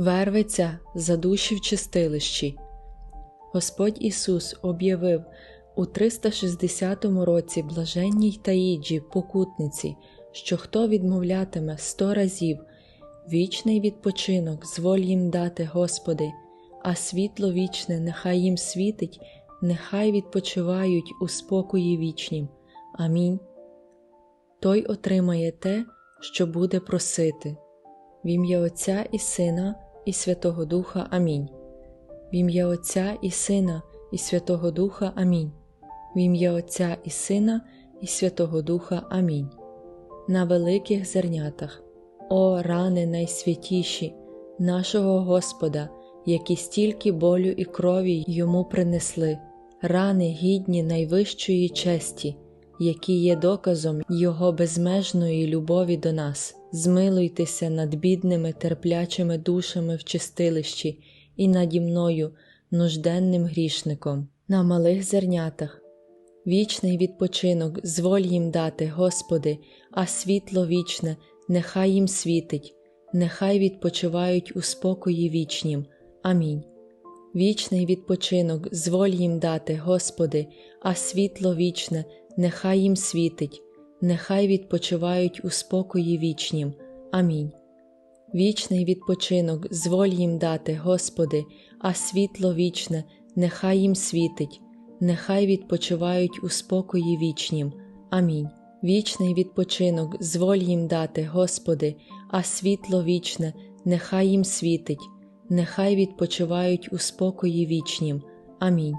верветься за душі в чистилищі. Господь Ісус об'явив у 360 році блаженній Таїджі, покутниці, що хто відмовлятиме сто разів, вічний відпочинок зволь їм дати, Господи, а світло вічне нехай їм світить, нехай відпочивають у спокої вічнім. Амінь. Той отримає те, що буде просити. В ім'я Отця і Сина, і Святого Духа. Амінь. В ім'я Отця і Сина, і Святого Духа. Амінь. В ім'я Отця і Сина, і Святого Духа. Амінь. На великих зернятах, о рани найсвятіші, нашого Господа, які стільки болю і крові йому принесли, рани гідні найвищої честі, які є доказом Його безмежної любові до нас. Змилуйтеся над бідними терплячими душами в чистилищі і наді мною, нужденним грішником, на малих зернятах. Вічний відпочинок зволь їм дати, Господи, а світло вічне, нехай їм світить, нехай відпочивають у спокої вічнім. Амінь. Вічний відпочинок зволь їм дати, Господи, а світло вічне, нехай їм світить, нехай відпочивають у спокої вічнім. Амінь. Вічний відпочинок зволь їм дати, Господи, а світло вічне, нехай їм світить, нехай відпочивають у спокої вічнім. Амінь. Вічний відпочинок зволь їм дати, Господи, а світло вічне, нехай їм світить, нехай відпочивають у спокої вічнім. Амінь.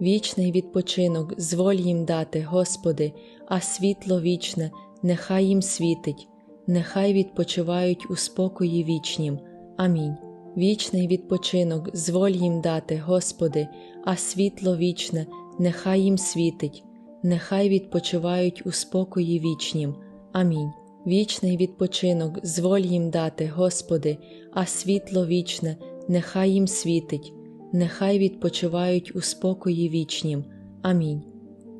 Вічний відпочинок зволь їм дати, Господи, а світло вічне, нехай їм світить, нехай відпочивають у спокої вічнім. Амінь. Вічний відпочинок зволь їм дати, Господи, а світло вічне, нехай їм світить, нехай відпочивають у спокої вічнім. Амінь. Вічний відпочинок зволь їм дати, Господи, а світло вічне, нехай їм світить, нехай відпочивають у спокої вічнім. Амінь.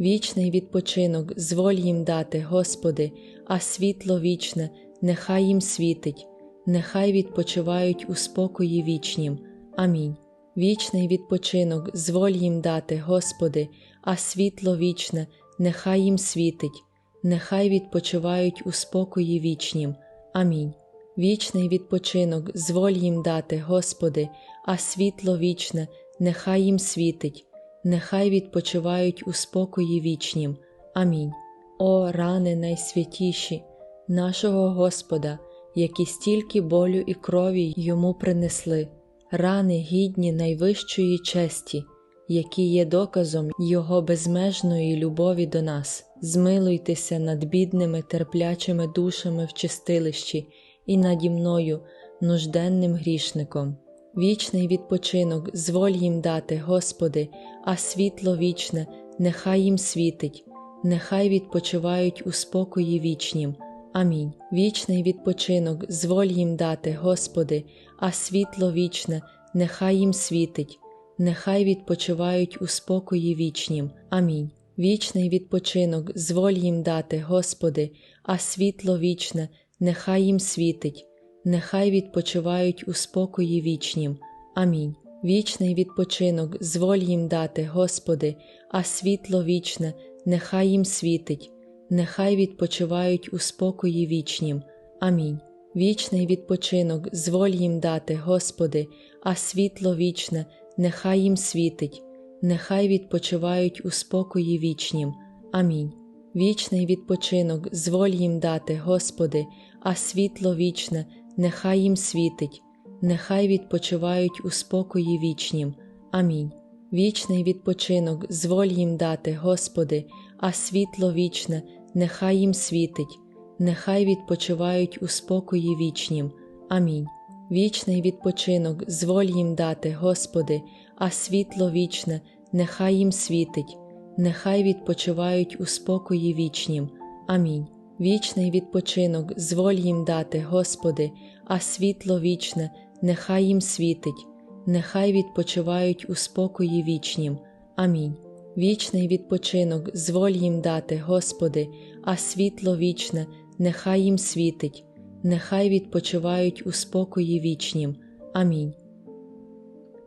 Вічний відпочинок зволь їм дати, Господи, а світло вічне, нехай їм світить, нехай відпочивають у спокої вічнім. Амінь. Вічний відпочинок зволь їм дати, Господи, а світло вічне, нехай їм світить, нехай відпочивають у спокої вічнім. Амінь. Вічний відпочинок зволь їм дати, Господи, а світло вічне, нехай їм світить, нехай відпочивають у спокої вічнім. Амінь. О рани найсвятіші, нашого Господа, які стільки болю і крові йому принесли, рани гідні найвищої честі, які є доказом Його безмежної любові до нас. Змилуйтеся над бідними терплячими душами в чистилищі і наді мною, нужденним грішником. Вічний відпочинок зволь їм дати, Господи, а світло вічне, нехай їм світить, нехай відпочивають у спокої вічнім. Амінь. Вічний відпочинок зволь їм дати, Господи, а світло вічне, нехай їм світить, нехай відпочивають у спокої вічнім. Амінь. Вічний відпочинок зволь їм дати, Господи, а світло вічне, нехай їм світить, нехай відпочивають у спокої вічнім. Амінь. Вічний відпочинок зволь їм дати, Господи, а світло вічне, нехай їм світить, нехай відпочивають у спокої вічнім. Амінь. Вічний відпочинок зволь їм дати, Господи, а світло вічне, нехай їм світить, нехай відпочивають у спокої вічнім. Амінь. Вічний відпочинок зволь їм дати, Господи, а світло вічне, нехай їм світить, нехай відпочивають у спокої вічнім. Амінь. Вічний відпочинок зволь їм дати, Господи, а світло вічне, нехай їм світить, нехай відпочивають у спокої вічнім. Амінь. Вічний відпочинок зволь їм дати, Господи, а світло вічне, нехай їм світить, нехай відпочивають у спокої вічнім. Амінь. Вічний відпочинок зволь їм дати, Господи, а світло вічне, нехай їм світить, нехай відпочивають у спокої вічнім. Амінь. Вічний відпочинок зволь їм дати, Господи, а світло вічне, нехай їм світить, нехай відпочивають у спокої вічнім. Амінь.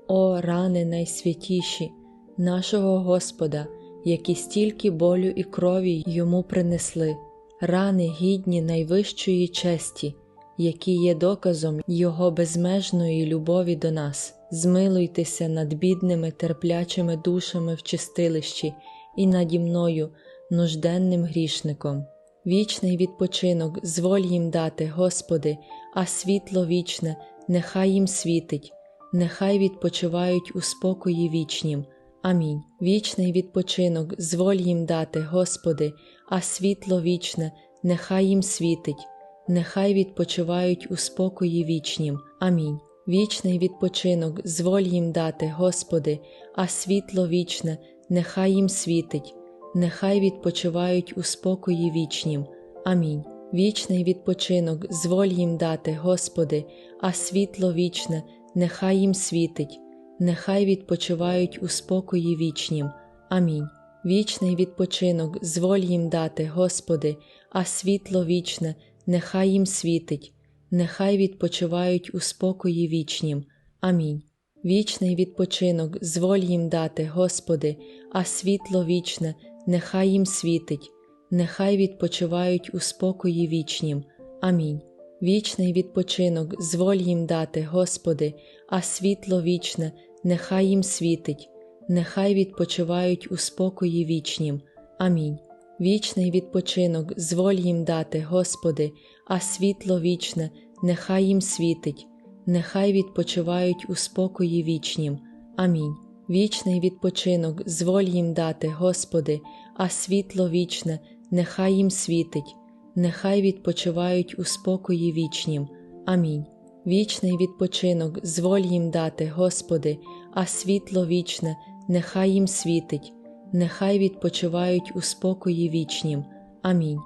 О рани найсвятіші нашого Господа, які стільки болю і крові йому принесли, рани гідні найвищої честі, які є доказом Його безмежної любові до нас. Змилуйтеся над бідними терплячими душами в чистилищі і наді мною, нужденним грішником. Вічний відпочинок зволь їм дати, Господи, а світло вічне, нехай їм світить, нехай відпочивають у спокої вічнім. Амінь. Вічний відпочинок зволь їм дати, Господи, а світло вічне, нехай їм світить, нехай відпочивають у спокої вічнім. Амінь. Вічний відпочинок зволь їм дати, Господи, а світло вічне, нехай їм світить, нехай відпочивають у спокої вічнім. Амінь. Вічний відпочинок зволь їм дати, Господи, а світло вічне, нехай їм світить, нехай відпочивають у спокої вічнім. Амінь. Вічний відпочинок зволь їм дати, Господи, а світло вічне, нехай їм світить, нехай відпочивають у спокої вічнім. Амінь. Вічний відпочинок зволь їм дати, Господи, а світло вічне, нехай їм світить, нехай відпочивають у спокої вічнім. Амінь. Вічний відпочинок зволь їм дати, Господи, а світло вічне, нехай їм світить, нехай відпочивають у спокої вічнім. Амінь. Вічний відпочинок зволь їм дати, Господи, а світло вічне, нехай їм світить, нехай відпочивають у спокої вічнім. Амінь. Вічний відпочинок зволь їм дати, Господи, а світло вічне, нехай їм світить, нехай відпочивають у спокої вічнім. Амінь. Вічний відпочинок зволь їм дати, Господи, а світло вічне, нехай їм світить, нехай відпочивають у спокої вічнім. Амінь.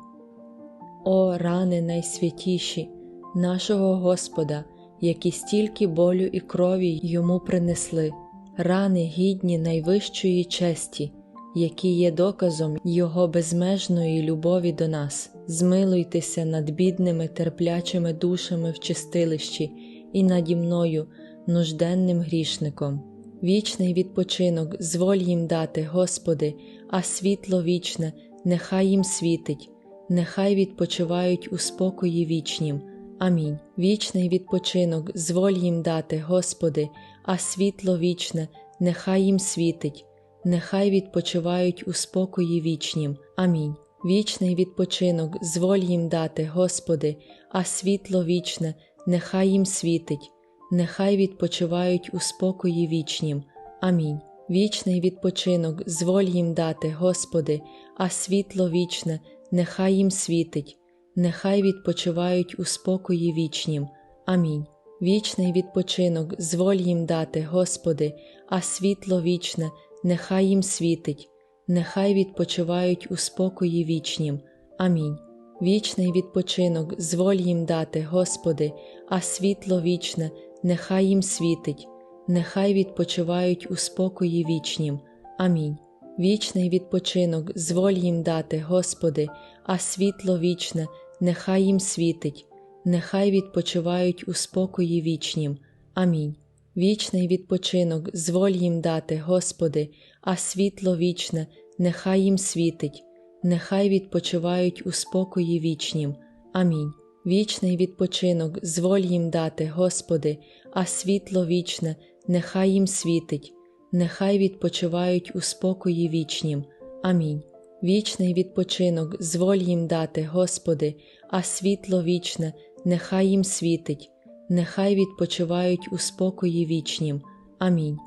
О рани найсвятіші нашого Господа, які стільки болю і крові йому принесли, рани гідні найвищої честі, які є доказом Його безмежної любові до нас. Змилуйтеся над бідними терплячими душами в чистилищі і наді мною, нужденним грішником. Вічний відпочинок зволь їм дати, Господи, а світло вічне, нехай їм світить, нехай відпочивають у спокої вічнім. Амінь. Вічний відпочинок зволь їм дати, Господи, а світло вічне, нехай їм світить, нехай відпочивають у спокої вічнім. Амінь. Вічний відпочинок зволь їм дати, Господи, а світло вічне, нехай їм світить, нехай відпочивають у спокої вічнім. Амінь. Вічний відпочинок зволь їм дати, Господи, а світло вічне, нехай їм світить, нехай відпочивають у спокої вічнім. Амінь. Вічний відпочинок зволь їм дати, Господи, а світло вічне, нехай їм світить, нехай відпочивають у спокої вічнім. Амінь. Вічний відпочинок зволь їм дати, Господи, а світло вічне, нехай їм світить, нехай відпочивають у спокої вічнім. Амінь. Вічний відпочинок зволь їм дати, Господи, а світло вічне, нехай їм світить, нехай відпочивають у спокої вічнім. Амінь. Вічний відпочинок зволь їм дати, Господи, а світло вічне, нехай їм світить, нехай відпочивають у спокої вічнім. Амінь. Вічний відпочинок зволь їм дати, Господи, а світло вічне, нехай їм світить, нехай відпочивають у спокої вічнім. Амінь. Вічний відпочинок зволь їм дати, Господи, а світло вічне, нехай їм світить, нехай відпочивають у спокої вічнім. Амінь.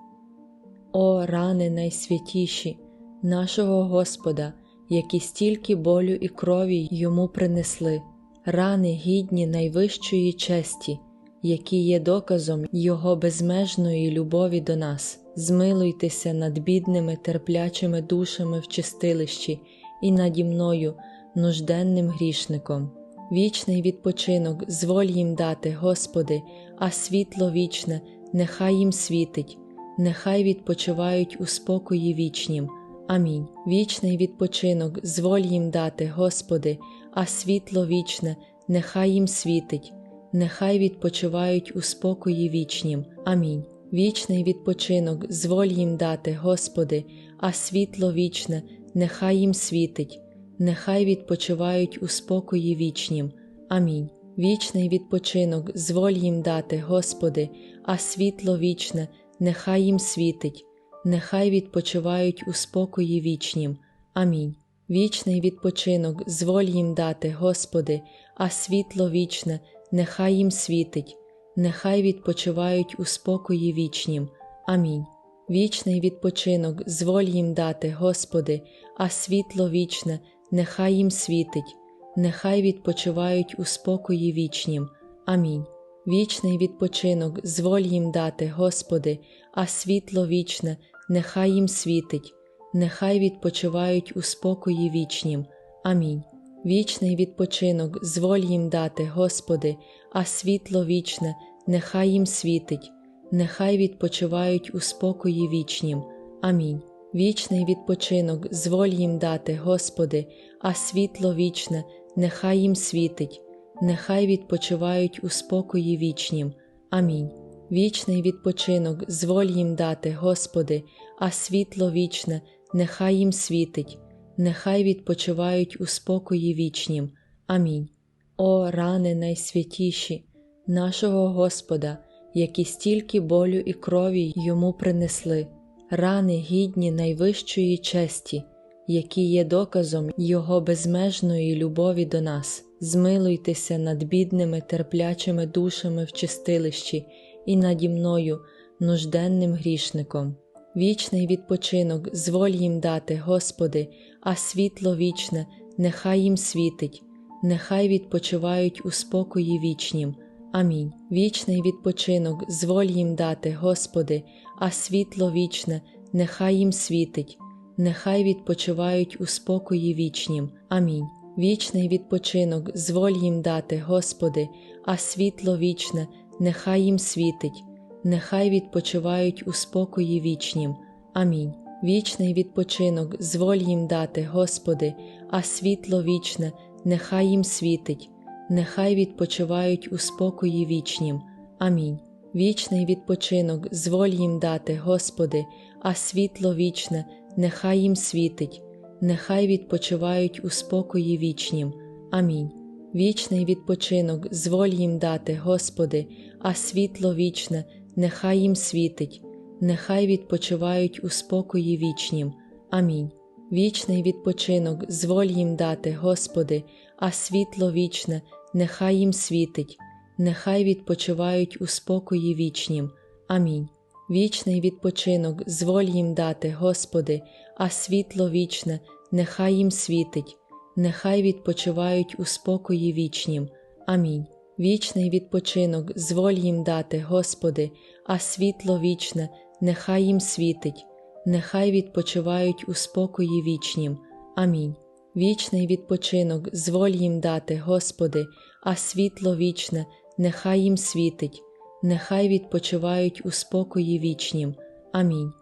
О рани найсвятіші нашого Господа, які стільки болю і крові йому принесли, рани гідні найвищої честі, які є доказом Його безмежної любові до нас. Змилуйтеся над бідними терплячими душами в чистилищі і наді мною, нужденним грішником. Вічний відпочинок зволь їм дати, Господи, а світло вічне, нехай їм світить, нехай відпочивають у спокої вічнім. Амінь. Вічний відпочинок зволь їм дати, Господи, а світло вічне, нехай їм світить, нехай відпочивають у спокої вічнім. Амінь. Вічний відпочинок зволь їм дати, Господи, а світло вічне, нехай їм світить, нехай відпочивають у спокої вічнім. Амінь. Вічний відпочинок зволь їм дати, Господи, а світло вічне, нехай їм світить, нехай відпочивають у спокої вічнім. Амінь. Вічний відпочинок зволь їм дати, Господи, а світло вічне, нехай їм світить, нехай відпочивають у спокої вічнім. Амінь. Вічний відпочинок зволь їм дати, Господи, а світло вічне, нехай їм світить, нехай відпочивають у спокої вічнім. Амінь. Вічний відпочинок зволь їм дати, Господи, а світло вічне, нехай їм світить, нехай відпочивають у спокої вічнім. Амінь. Вічний відпочинок зволь їм дати, Господи, а світло вічне, нехай їм світить, нехай відпочивають у спокої вічнім. Амінь. Вічний відпочинок зволь їм дати, Господи, а світло вічне, нехай їм світить, нехай відпочивають у спокої вічнім. Амінь. Вічний відпочинок зволь їм дати, Господи, а світло вічне, нехай їм світить, нехай відпочивають у спокої вічнім. Амінь. О, рани найсвятіші, нашого Господа, які стільки болю і крові йому принесли, рани гідні найвищої честі, які є доказом Його безмежної любові до нас. Змилуйтеся над бідними терплячими душами в чистилищі і наді мною, нужденним грішником. Вічний відпочинок зволь їм дати, Господи, а світло вічне, нехай їм світить, нехай відпочивають у спокої вічнім. Амінь. Вічний відпочинок зволь їм дати, Господи, а світло вічне, нехай їм світить, нехай відпочивають у спокої вічнім. Амінь. Вічний відпочинок зволь їм дати, Господи, а світло вічне, нехай їм світить, нехай відпочивають у спокої вічнім. Амінь. Вічний відпочинок зволь їм дати, Господи, а світло вічне, нехай їм світить, нехай відпочивають у спокої вічнім. Амінь. Вічний відпочинок зволь їм дати, Господи, а світло вічне, нехай їм світить, нехай відпочивають у спокої вічнім. Амінь. Вічний відпочинок зволь їм дати, Господи, а світло вічне, нехай їм світить, нехай відпочивають у спокої вічнім. Амінь. Вічний відпочинок зволь їм дати, Господи, а світло вічне, нехай їм світить, нехай відпочивають у спокої вічнім. Амінь. Вічний відпочинок зволь їм дати, Господи, а світло вічне, нехай їм світить, нехай відпочивають у спокої вічнім. Амінь. Вічний відпочинок зволь їм дати, Господи, а світло вічне, нехай їм світить, нехай відпочивають у спокої вічнім. Амінь. Вічний відпочинок зволь їм дати, Господи, а світло вічне, нехай їм світить, нехай відпочивають у спокої вічнім. Амінь.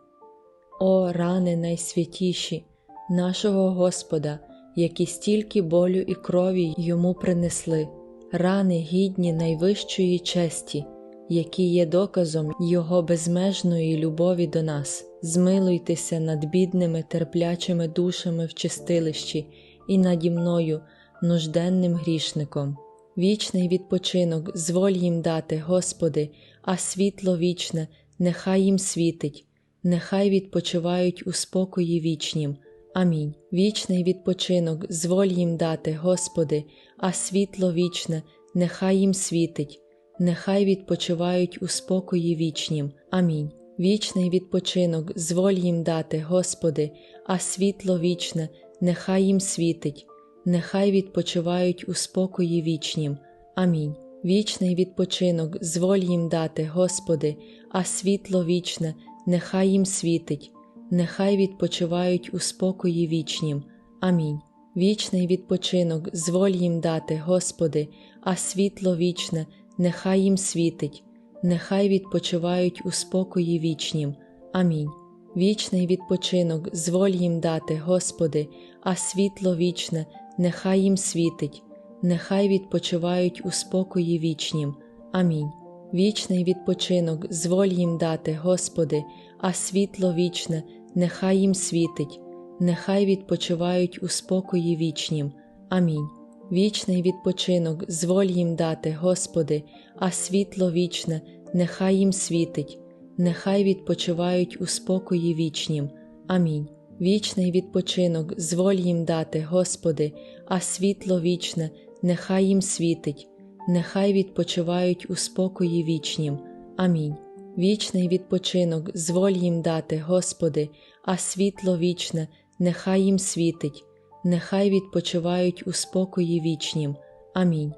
О, рани найсвятіші, нашого Господа, які стільки болю і крові йому принесли, рани гідні найвищої честі, які є доказом Його безмежної любові до нас. Змилуйтеся над бідними терплячими душами в чистилищі і наді мною, нужденним грішником. Вічний відпочинок зволь їм дати, Господи, а світло вічне, нехай їм світить, нехай відпочивають у спокої вічнім. Амінь. Вічний відпочинок зволь їм дати, Господи, а світло вічне, нехай їм світить, нехай відпочивають у спокої вічнім. Амінь. Вічний відпочинок зволь їм дати, Господи, а світло вічне, нехай їм світить, нехай відпочивають у спокої вічнім. Амінь. Вічний відпочинок зволь їм дати, Господи, а світло вічне, нехай їм світить, нехай відпочивають у спокої вічнім. Амінь. Вічний відпочинок зволь їм дати, Господи, а світло вічне, нехай їм світить, нехай відпочивають у спокої вічнім. Амінь. Вічний відпочинок зволь їм дати, Господи, а світло вічне, нехай їм світить, нехай відпочивають у спокої вічнім. Амінь. Вічний відпочинок зволь їм дати, Господи, а світло вічне, нехай їм світить, нехай відпочивають у спокої вічнім. Амінь. Вічний відпочинок зволь їм дати, Господи, а світло вічне, нехай їм світить, нехай відпочивають у спокої вічнім. Амінь. Вічний відпочинок зволь їм дати, Господи, а світло вічне, нехай їм світить, нехай відпочивають у спокої вічнім. Амінь. Вічний відпочинок зволь їм дати, Господи, а світло вічне, нехай їм світить, нехай відпочивають у спокої вічнім. Амінь.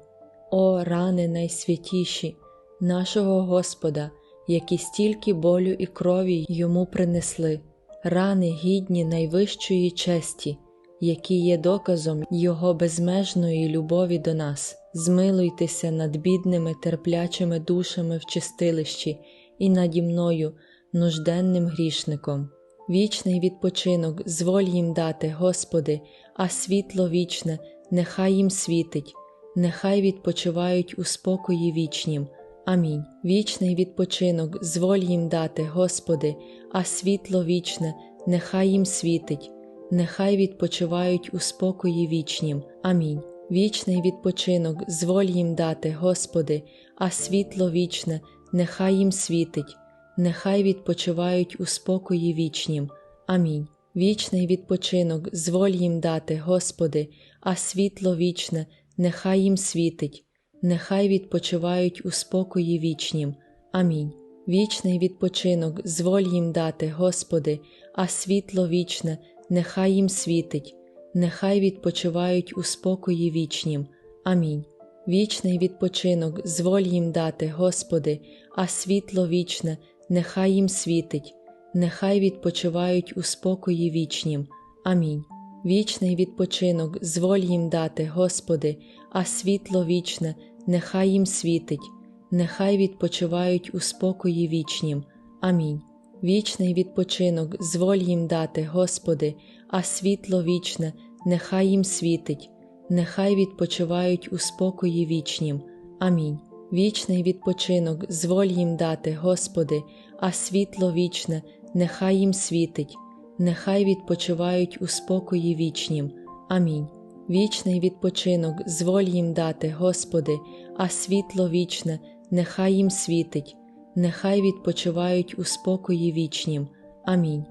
О, рани найсвятіші, нашого Господа, які стільки болю і крові йому принесли, рани гідні найвищої честі, які є доказом Його безмежної любові до нас. Змилуйтеся над бідними терплячими душами в чистилищі і наді мною, нужденним грішником. Вічний відпочинок зволь їм дати, Господи, а світло вічне, нехай їм світить, нехай відпочивають у спокої вічнім. Амінь. Вічний відпочинок зволь їм дати, Господи, а світло вічне, нехай їм світить, нехай відпочивають у спокої вічнім. Амінь. Вічний відпочинок зволь їм дати, Господи, а світло вічне, нехай їм світить, нехай відпочивають у спокої вічнім. Амінь. Вічний відпочинок зволь їм дати, Господи, а світло вічне, нехай їм світить, нехай відпочивають у спокої вічнім. Амінь. Вічний відпочинок зволь їм дати, Господи, а світло вічне, нехай їм світить, нехай відпочивають у спокої вічнім. Амінь. Вічний відпочинок зволь їм дати, Господи, а світло вічне, нехай їм світить, нехай відпочивають у спокої вічнім. Амінь. Вічний відпочинок зволь їм дати, Господи, а світло вічне, нехай їм світить, нехай відпочивають у спокої вічнім. Амінь. Вічний відпочинок зволь їм дати, Господи, а світло вічне, нехай їм світить, нехай відпочивають у спокої вічнім. Амінь. Вічний відпочинок зволь їм дати, Господи, а світло вічне, нехай їм світить, нехай відпочивають у спокої вічнім. Амінь. Вічний відпочинок зволь їм дати, Господи, а світло вічне, нехай їм світить, нехай відпочивають у спокої вічнім. Амінь.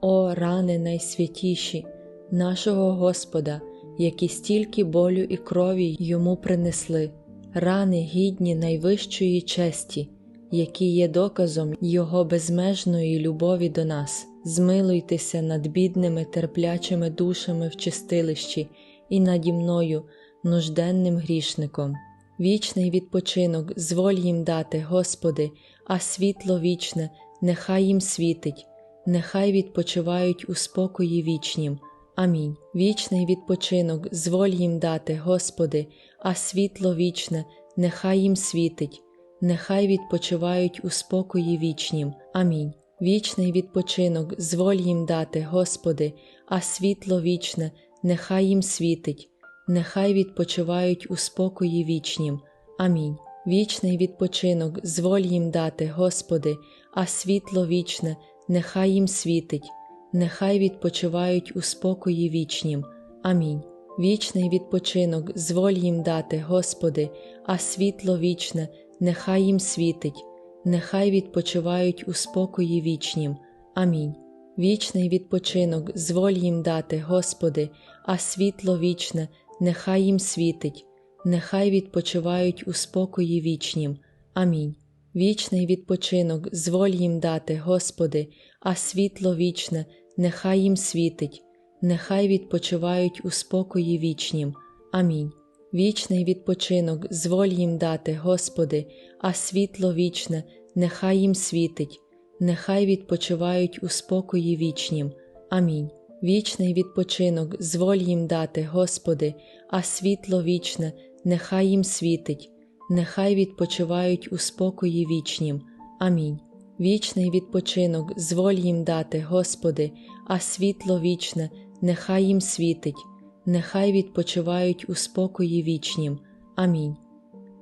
О, рани найсвятіші, нашого Господа, які стільки болю і крові йому принесли, рани гідні найвищої честі, які є доказом Його безмежної любові до нас. Змилуйтеся над бідними терплячими душами в чистилищі і наді мною, нужденним грішником. Вічний відпочинок зволь їм дати, Господи, а світло вічне, нехай їм світить, нехай відпочивають у спокої вічнім. Амінь. Вічний відпочинок зволь їм дати, Господи, а світло вічне, нехай їм світить, нехай відпочивають у спокої вічнім. Амінь. Вічний відпочинок зволь їм дати, Господи, а світло вічне, нехай їм світить, нехай відпочивають у спокої вічнім. Амінь. Вічний відпочинок зволь їм дати, Господи, а світло вічне, нехай їм світить, нехай відпочивають у спокої вічнім. Амінь. Вічний відпочинок зволь їм дати, Господи, а світло вічне, нехай їм світить, нехай відпочивають у спокої вічнім. Амінь. Вічний відпочинок зволь їм дати, Господи, а світло вічне, нехай їм світить, нехай відпочивають у спокої вічнім. Амінь. Вічний відпочинок зволь їм дати, Господи, а світло вічне, нехай їм світить, нехай відпочивають у спокої вічнім. Амінь. Вічний відпочинок зволь їм дати, Господи, а світло вічне, нехай їм світить, нехай відпочивають у спокої вічнім. Амінь. Вічний відпочинок зволь їм дати, Господи, а світло вічне, нехай їм світить, нехай відпочивають у спокої вічнім. Амінь. Вічний відпочинок зволь їм дати, Господи, а світло вічне, нехай їм світить, нехай відпочивають у спокої вічнім. Амінь.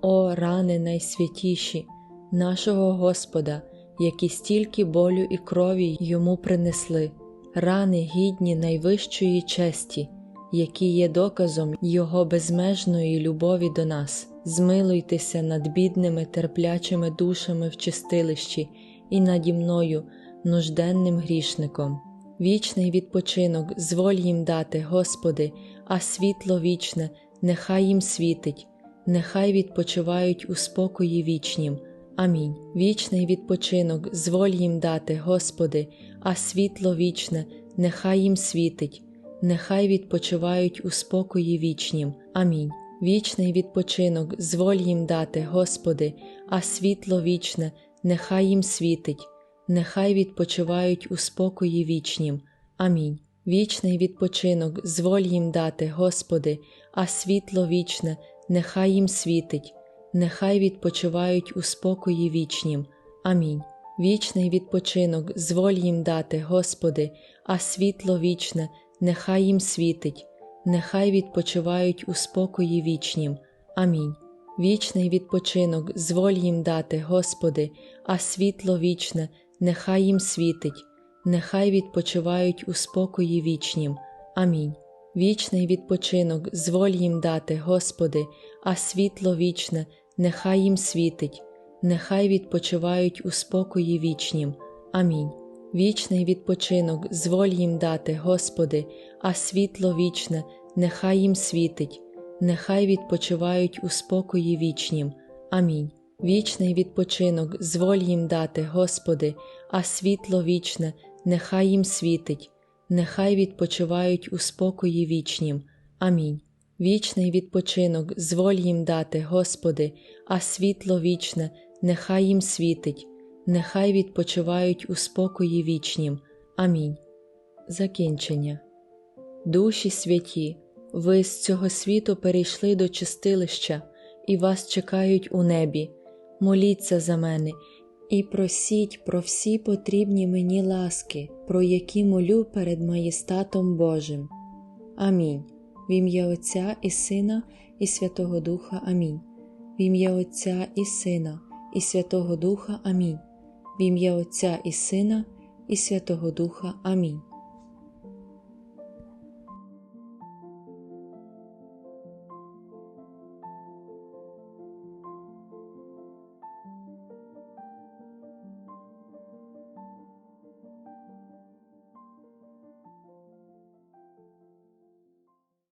О рани найсвятіші, нашого Господа, які стільки болю і крові йому принесли, рани гідні найвищої честі, які є доказом Його безмежної любові до нас. Змилуйтеся над бідними терплячими душами в чистилищі і наді мною, нужденним грішником. Вічний відпочинок зволь їм дати, Господи, а світло вічне, нехай їм світить, нехай відпочивають у спокої вічнім. Амінь. Вічний відпочинок зволь їм дати, Господи, а світло вічне, нехай їм світить, нехай відпочивають у спокої вічнім. Амінь. Вічний відпочинок зволь їм дати, Господи, а світло вічне, нехай їм світить, нехай відпочивають у спокої вічнім. Амінь. Вічний відпочинок зволь їм дати, Господи, а світло вічне, нехай їм світить, нехай відпочивають у спокої вічнім. Амінь. Вічний відпочинок зволь їм дати, Господи, а світло вічне, нехай їм світить, нехай відпочивають у спокої вічнім. Амінь. Вічний відпочинок зволь їм дати, Господи, а світло вічне, нехай їм світить, нехай відпочивають у спокої вічнім. Амінь. Вічний відпочинок зволь їм дати, Господи, а світло вічне, нехай їм світить, нехай відпочивають у спокої вічнім. Амінь. Вічний відпочинок зволь їм дати, Господи, а світло вічне, нехай їм світить, нехай відпочивають у спокої вічнім. Амінь. Вічний відпочинок зволь їм дати, Господи, а світло вічне, нехай їм світить, нехай відпочивають у спокої вічнім. Амінь. Вічний відпочинок зволь їм дати, Господи, а світло вічне, нехай їм світить, нехай відпочивають у спокої вічнім. Амінь. Закінчення. Душі святі, ви з цього світу перейшли до чистилища, і вас чекають у небі. Моліться за мене і просіть про всі потрібні мені ласки, про які молю перед маєстатом Божим. Амінь. В ім'я Отця і Сина, і Святого Духа Амінь. В ім'я Отця і Сина, і Святого Духа Амінь. В ім'я Отця і Сина, і Святого Духа Амінь.